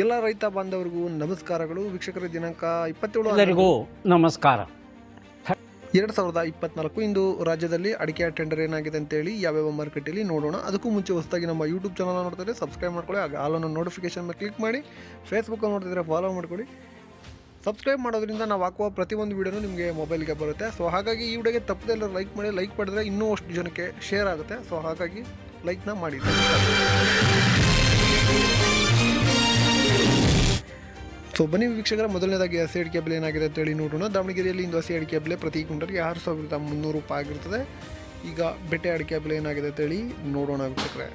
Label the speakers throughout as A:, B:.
A: ಎಲ್ಲ ರೈತ ಬಾಂಧವರಿಗೂ ನಮಸ್ಕಾರಗಳು. ವೀಕ್ಷಕರ ದಿನಾಂಕ ಇಪ್ಪತ್ತೇಳು
B: ಎಲ್ಲರಿಗೂ ನಮಸ್ಕಾರ.
A: ಎರಡು ಸಾವಿರದ ಇಪ್ಪತ್ನಾಲ್ಕು ಇಂದು ರಾಜ್ಯದಲ್ಲಿ ಅಡಿಕೆ ಟೆಂಡರ್ ಏನಾಗಿದೆ ಅಂತೇಳಿ ಯಾವ್ಯಾವ ಮಾರ್ಕೆಟಲ್ಲಿ ನೋಡೋಣ. ಅದಕ್ಕೂ ಮುಂಚೆ ಹೊಸದಾಗಿ ನಮ್ಮ ಯೂಟ್ಯೂಬ್ ಚಾನಲ್ ನೋಡ್ತಾರೆ ಸಬ್ಸ್ಕ್ರೈಬ್ ಮಾಡ್ಕೊಳ್ಳಿ. ಹಾಗೆ ಆಲನ್ನು ನೋಟಿಫಿಕೇಶನ್ ಮೇಲೆ ಕ್ಲಿಕ್ ಮಾಡಿ. ಫೇಸ್ಬುಕ್ ನೋಡ್ತಿದ್ರೆ ಫಾಲೋ ಮಾಡ್ಕೊಳ್ಳಿ. ಸಬ್ಸ್ಕ್ರೈಬ್ ಮಾಡೋದ್ರಿಂದ ನಾವು ಹಾಕುವ ಪ್ರತಿಯೊಂದು ವೀಡಿಯೋನು ನಿಮಗೆ ಮೊಬೈಲ್ಗೆ ಬರುತ್ತೆ. ಸೊ ಹಾಗಾಗಿ ಈ ವಿಡಿಯೋಗೆ ತಪ್ಪದೆಲ್ಲ ಲೈಕ್ ಮಾಡಿ ಲೈಕ್ ಮಾಡಿದ್ರೆ ಇನ್ನೂ ಅಷ್ಟು ಜನಕ್ಕೆ ಶೇರ್ ಆಗುತ್ತೆ. ಸೊ ಹಾಗಾಗಿ ಲೈಕ್ನ ಮಾಡಿ. ಸೊ ಬನ್ನಿ ವೀಕ್ಷಕರ, ಮೊದಲನೇದಾಗಿ ಹಸಿ ಅಡಿಕೆ ಬೆಲೆ ಏನಾಗಿದೆ ಅಂತೇಳಿ ನೋಡೋಣ. ದಾವಣಗೆರೆಯಲ್ಲಿ ಇಂದು ಹಸಿ ಅಡಿಕೆ ಬೆಲೆ ಪ್ರತಿ ಕ್ವಿಂಟಲ್ಗೆ ಆರು ಸಾವಿರದ ಮುನ್ನೂರು ರೂಪಾಯಿ ಆಗಿರ್ತದೆ. ಈಗ ಬೆಟ್ಟೆ ಅಡಿಕೆ ಬೆಲೆ ಏನಾಗಿದೆ ಅಂತೇಳಿ ನೋಡೋಣ ವೀಕ್ಷಕರೇ.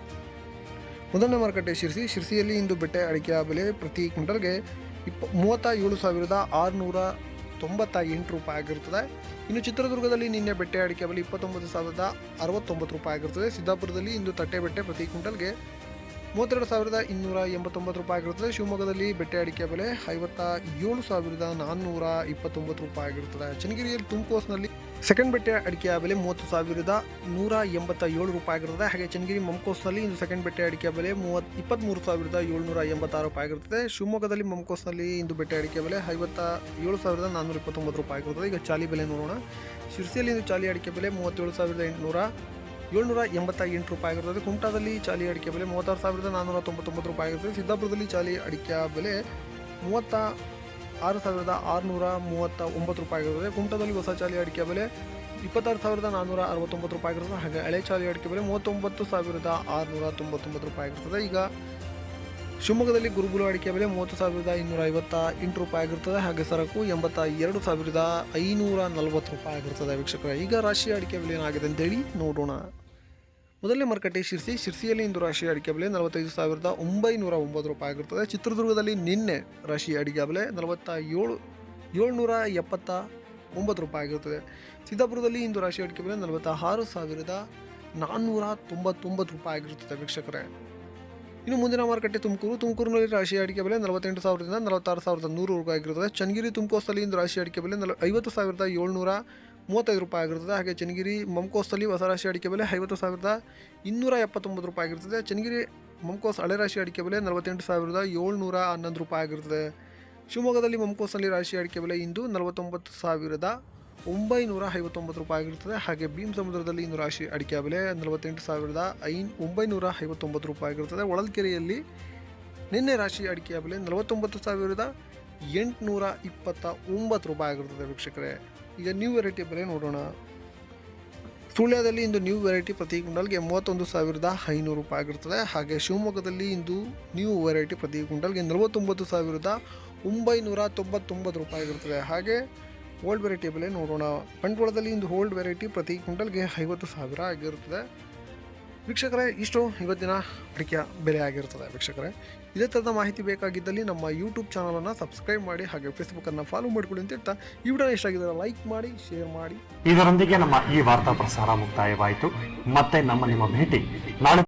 A: ಮೊದಲನೇ ಮಾರುಕಟ್ಟೆ ಶಿರ್ಸಿ. ಶಿರ್ಸಿಯಲ್ಲಿ ಇಂದು ಬೆಟ್ಟೆ ಅಡಿಕೆ ಬೆಲೆ ಪ್ರತಿ ಕ್ವಿಂಟಲ್ಗೆ ಇಪ್ಪ ಮೂವತ್ತ ಏಳು ಸಾವಿರದ ಆರುನೂರ ತೊಂಬತ್ತ ಎಂಟು ರೂಪಾಯಿ ಆಗಿರ್ತದೆ. ಇನ್ನು ಚಿತ್ರದುರ್ಗದಲ್ಲಿ ನಿನ್ನೆ ಬೆಟ್ಟೆ ಅಡಿಕೆ ಬೆಲೆ ಇಪ್ಪತ್ತೊಂಬತ್ತು ಸಾವಿರದ ಅರವತ್ತೊಂಬತ್ತು ರೂಪಾಯಿ ಆಗಿರ್ತದೆ. ಸಿದ್ದಾಪುರದಲ್ಲಿ ಇಂದು ತಟ್ಟೆ ಬೆಟ್ಟೆ ಪ್ರತಿ ಕ್ವಿಂಟಲ್ಗೆ ಮೂವತ್ತೆರಡು ಸಾವಿರದ ಇನ್ನೂರ ಎಂಬತ್ತೊಂಬತ್ತು ರೂಪಾಯಿ ಆಗಿರುತ್ತದೆ. ಶಿವಮೊಗ್ಗದಲ್ಲಿ ಬೆಟ್ಟೆ ಅಡಿಕೆ ಬೆಲೆ ಐವತ್ತ ಏಳು ಸಾವಿರದ ನಾನ್ನೂರ ಇಪ್ಪತ್ತೊಂಬತ್ತು ರೂಪಾಯಿ ಆಗಿರುತ್ತದೆ. ಚನ್ನಗಿರಿಯಲ್ಲಿ ತುಮಕೋಸ್ನಲ್ಲಿ ಸೆಕೆಂಡ್ ಬೆಟ್ಟೆ ಅಡಿಕೆಯ ಬೆಲೆ ಮೂವತ್ತು ಸಾವಿರದ ನೂರ ಎಂಬತ್ತ ಏಳು ರೂಪಾಯಿ ಆಗಿರುತ್ತದೆ. ಹಾಗೆ ಚನ್ನಗಿರಿ ಮಂಕೋಸ್ನಲ್ಲಿ ಇಂದು ಸೆಕೆಂಡ್ ಬೆಟ್ಟೆ ಅಡಿಕೆ ಬೆಲೆ ಮೂವತ್ ಇಪ್ಪತ್ತ್ಮೂರು ಸಾವಿರದ ಏಳ್ನೂರ ಎಂಬತ್ತಾರು ರೂಪಾಯಿ ಆಗಿರುತ್ತದೆ. ಶಿವಮೊಗ್ಗದಲ್ಲಿ ಮಂಕೋಸ್ನಲ್ಲಿ ಇಂದು ಬೆಟ್ಟೆ ಅಡಿಕೆ ಬೆಲೆ ಐವತ್ತ ಏಳು ಸಾವಿರದ ನಾನ್ನೂರ ಇಪ್ಪತ್ತೊಂಬತ್ತು ರೂಪಾಯಿ ಆಗಿರುತ್ತದೆ. ಈಗ ಚಾಲಿ ಬೆಲೆ ನೋಡೋಣ. ಶಿರ್ಸಿಯಲ್ಲಿ ಇಂದು ಚಾಲಿ ಅಡಿಕೆ ಬೆಲೆ ಮೂವತ್ತೇಳು ಸಾವಿರದ ಎಂಟುನೂರ ಏಳ್ನೂರ ಎಂಬತ್ತ ಎಂಟು ರೂಪಾಯಿ ಆಗಿರುತ್ತದೆ ಕುಮಟಾದಲ್ಲಿ ಚಾಲಿ ಅಡಿಕೆ ಬೆಲೆ ಮೂವತ್ತಾರು ಸಾವಿರದ ನಾನ್ನೂರ ತೊಂಬತ್ತೊಂಬತ್ತು ರೂಪಾಯಿ ಆಗಿರ್ತದೆ. ಸಿದ್ದಾಪುರದಲ್ಲಿ ಚಾಲಿ ಅಡಿಕೆ ಬೆಲೆ ಮೂವತ್ತ ಆರು ಸಾವಿರದ ಆರುನೂರ ಮೂವತ್ತ ಒಂಬತ್ತು ರೂಪಾಯಿ ಆಗಿರುತ್ತದೆ ಕುಮಟಾದಲ್ಲಿ ಹೊಸ ಚಾಲಿ ಅಡಿಕೆ ಬೆಲೆ ಇಪ್ಪತ್ತಾರು ಸಾವಿರದ ನಾನ್ನೂರ ಅರವತ್ತೊಂಬತ್ತು ರೂಪಾಯಿ ಆಗಿರ್ತದೆ. ಹಾಗೆ ಹಳೆ ಚಾಲಿ ಅಡಿಕೆ ಬೆಲೆ ಮೂವತ್ತೊಂಬತ್ತು ಸಾವಿರದ ಆರುನೂರ ತೊಂಬತ್ತೊಂಬತ್ತು ರೂಪಾಯಿ ಆಗಿರ್ತದೆ. ಈಗ ಶಿವಮೊಗ್ಗದಲ್ಲಿ ಗುರುಗುಲು ಅಡಿಕೆ ಬೆಲೆ ಮೂವತ್ತು ಸಾವಿರದ ಇನ್ನೂರ ಐವತ್ತ ಎಂಟು ರೂಪಾಯಿ ಆಗಿರ್ತದೆ. ಹಾಗೆ ಸರಕು ಎಂಬತ್ತ ಎರಡು ಸಾವಿರದ ಐನೂರ ನಲವತ್ತು ರೂಪಾಯಿ ಆಗಿರ್ತದೆ ವೀಕ್ಷಕರೇ. ಈಗ ರಾಶಿ ಅಡಿಕೆ ಬೆಲೆ ಏನಾಗಿದೆ ಅಂತೇಳಿ ನೋಡೋಣ. ಮೊದಲನೇ ಮಾರುಕಟ್ಟೆ ಶಿರ್ಸಿ ಶಿರ್ಸಿಯಲ್ಲಿ ಇಂದು ರಾಶಿ ಅಡಿಕೆ ಬೆಲೆ ನಲವತ್ತೈದು ಸಾವಿರದ ಒಂಬೈನೂರ ಒಂಬತ್ತು ರೂಪಾಯಿ ಆಗಿರ್ತದೆ. ಚಿತ್ರದುರ್ಗದಲ್ಲಿ ನಿನ್ನೆ ರಾಶಿ ಅಡಿಕೆ ಬೆಲೆ ನಲವತ್ತ ಏಳು, ಏಳ್ನೂರ ಎಪ್ಪತ್ತ ಒಂಬತ್ತು ರೂಪಾಯಿ ಆಗಿರ್ತದೆ. ಸಿದ್ದಾಪುರದಲ್ಲಿ ಇಂದು ರಾಶಿ ಅಡಿಕೆ ಬೆಲೆ ನಲವತ್ತ ಆರು ಸಾವಿರದ ನಾನ್ನೂರ ತೊಂಬತ್ತೊಂಬತ್ತು ರೂಪಾಯಿ ಆಗಿರುತ್ತದೆ ವೀಕ್ಷಕರೇ. ಇನ್ನು ಮುಂದಿನ ಮಾರುಕಟ್ಟೆ ತುಮಕೂರು. ತುಮಕೂರಿನಲ್ಲಿ ರಾಶಿ ಅಡಿಕೆ ಬೆಲೆ ನಲವತ್ತೆಂಟು ಸಾವಿರದಿಂದ ನಲವತ್ತಾರು ಸಾವಿರದ ನೂರು ರೂಪಾಯಿ ಆಗಿರುತ್ತದೆ. ಚನ್ನಗಿರಿ ತುಮಕೋಸ್ನಲ್ಲಿ ಇಂದು ರಾಶಿ ಅಡಿಕೆ ಬೆಲೆ ನಲ ಐವತ್ತು ಸಾವಿರದ ಏಳ್ನೂರ ಮೂವತ್ತೈದು ರೂಪಾಯಿ ಆಗಿರುತ್ತದೆ. ಹಾಗೆ ಚನ್ನಗಿರಿ ಮಂಕೋಸ್ನಲ್ಲಿ ಹೊಸ ರಾಶಿ ಅಡಿಕೆ ಬೆಲೆ ಐವತ್ತು ಸಾವಿರದ ಇನ್ನೂರ ಎಪ್ಪತ್ತೊಂಬತ್ತು ರೂಪಾಯಿ ಆಗಿರುತ್ತದೆ. ಚನ್ನಗಿರಿ ಮಂಕೋಸ್ ಹಳೆ ರಾಶಿ ಅಡಿಕೆ ಬೆಲೆ ನಲವತ್ತೆಂಟು ಸಾವಿರದ ಏಳ್ನೂರ ಹನ್ನೊಂದು ರೂಪಾಯಿ ಆಗಿರುತ್ತದೆ. ಶಿವಮೊಗ್ಗದಲ್ಲಿ ಮಮಕೋಸ್ನಲ್ಲಿ ರಾಶಿ ಅಡಿಕೆ ಬೆಲೆ ಇಂದು ನಲವತ್ತೊಂಬತ್ತು ಸಾವಿರದ ಒಂಬೈನೂರ ಐವತ್ತೊಂಬತ್ತು ರೂಪಾಯಿ ಆಗಿರುತ್ತದೆ ಹಾಗೆ ಭೀಮ್ ಸಮುದ್ರದಲ್ಲಿ ಇಂದು ರಾಶಿ ಅಡಿಕೆ ಬೆಲೆ ನಲವತ್ತೆಂಟು ಸಾವಿರದ ಐನ್ ಒಂಬೈನೂರ ಐವತ್ತೊಂಬತ್ತು ರೂಪಾಯಿ ಆಗಿರುತ್ತದೆ ಹೊಳಲ್ಕೆರೆಯಲ್ಲಿ ನಿನ್ನೆ ರಾಶಿ ಅಡಿಕೆಯ ಬೆಲೆ ನಲವತ್ತೊಂಬತ್ತು ಸಾವಿರದ ಎಂಟುನೂರ ಇಪ್ಪತ್ತ ಒಂಬತ್ತು ರೂಪಾಯಿ ಆಗಿರುತ್ತದೆ ವೀಕ್ಷಕರೇ. ಈಗ ನ್ಯೂ ವೆರೈಟಿ ಬೆಲೆ ನೋಡೋಣ. ಸುಳ್ಯದಲ್ಲಿ ಇಂದು ನ್ಯೂ ವೆರೈಟಿ ಪ್ರತಿ ಕ್ವಿಂಟಲ್ಗೆ ಮೂವತ್ತೊಂದು ಸಾವಿರದ ಐನೂರು ರೂಪಾಯಿ ಆಗಿರುತ್ತದೆ ಹಾಗೆ ಶಿವಮೊಗ್ಗದಲ್ಲಿ ಇಂದು ನ್ಯೂ ವೆರೈಟಿ ಪ್ರತಿ ಕ್ವಿಂಟಲ್ಗೆ ನಲವತ್ತೊಂಬತ್ತು ಸಾವಿರದ ಒಂಬೈನೂರ ತೊಂಬತ್ತೊಂಬತ್ತು ರೂಪಾಯಿ ಆಗಿರುತ್ತದೆ ಹಾಗೆ ಓಲ್ಡ್ ವೆರೈಟಿ ಬೆಲೆ ನೋಡೋಣ. ಬಂಟ್ವಾಳದಲ್ಲಿ ಇಂದು ಓಲ್ಡ್ ವೆರೈಟಿ ಪ್ರತಿ ಕ್ವಿಂಟಲ್ಗೆ ಐವತ್ತು ಸಾವಿರ ಆಗಿರುತ್ತದೆ. ವೀಕ್ಷಕರೇ, ಇಷ್ಟು ಇವತ್ತಿನ ಅಡಿಕೆಯ ಬೆಲೆ ಆಗಿರ್ತದೆ ವೀಕ್ಷಕರೇ. ಇದೇ ಥರದ ಮಾಹಿತಿ ಬೇಕಾಗಿದ್ದಲ್ಲಿ ನಮ್ಮ ಯೂಟ್ಯೂಬ್ ಚಾನಲನ್ನು ಸಬ್ಸ್ಕ್ರೈಬ್ ಮಾಡಿ ಹಾಗೆ ಫೇಸ್ಬುಕ್ಕನ್ನು ಫಾಲೋ ಮಾಡಿಕೊಳ್ಳಿ ಅಂತ ಹೇಳ್ತಾ, ಈ ವಿಡಿಯೋ ಇಷ್ಟ ಆಗಿದ್ರೆ ಲೈಕ್ ಮಾಡಿ ಶೇರ್ ಮಾಡಿ.
C: ಇದರೊಂದಿಗೆ ನಮ್ಮ ಈ ವಾರ್ತಾ ಪ್ರಸಾರ ಮುಕ್ತಾಯವಾಯಿತು. ಮತ್ತೆ ನಮ್ಮ ನಿಮ್ಮ ಭೇಟಿ ನಾಳೆ.